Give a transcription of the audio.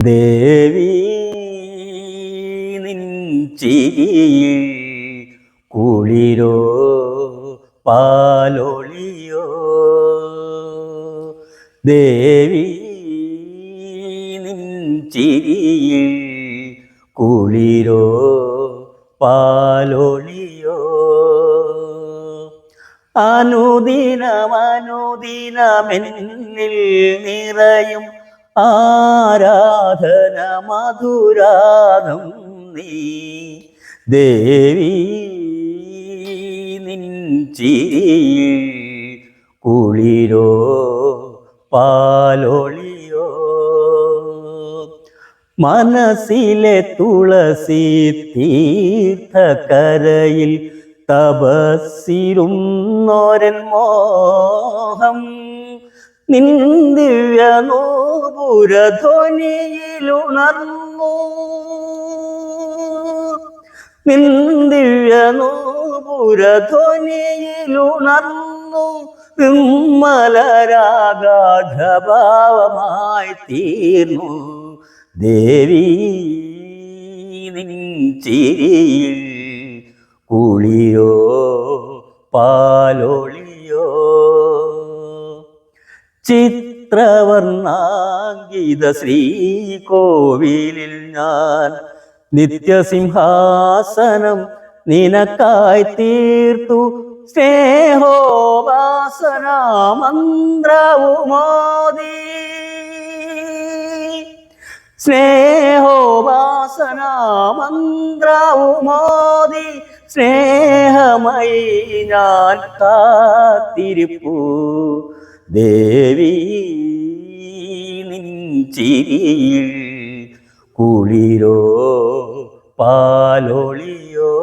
ദേവി നിൻ ചിരിയിൽ കുളിരോ പാലൊളിയോ? ദേവി നിൻ ചിരിയിൽ കുളിരോ പാലൊളിയോ? അനുദിനമനുദിനമെന്നിൽ നിറയും ആരാധന മധുരാധം നീ. ദേവി നിൻ ചിരിയിൽ കുളിരോ പാലോളിയോ? മനസ്സിലെ തുളസി തീർത്ഥകരയിൽ തപസ്സിരുന്നോരൻ മോഹം നൂപുരധ്വനിയിലുണർന്നു നിന്ദിവ്യ നൂപുരധ്വനിയിലുണർന്നു വിമ്മലരാഗാധഭാവമായി തീർന്നു. ദേവി നിൻ ചിരിയിൽ കുളിയോ പാലൊളിയോ ചിത്രവർണാങ്കിത ശ്രീകോവിലിൽ ഞാൻ നിത്യസിംഹാസനം നിനക്കായി തീർത്തു. സ്നേഹോപാസന മന്ത്രവുമോദി സ്നേഹോപാസന മന്ത്രവുമോദി സ്നേഹമയി ഞാൻ കാത്തിരിപ്പു. ദേവി ചിരിയിൽ കുളിരോ പാലൊളിയോ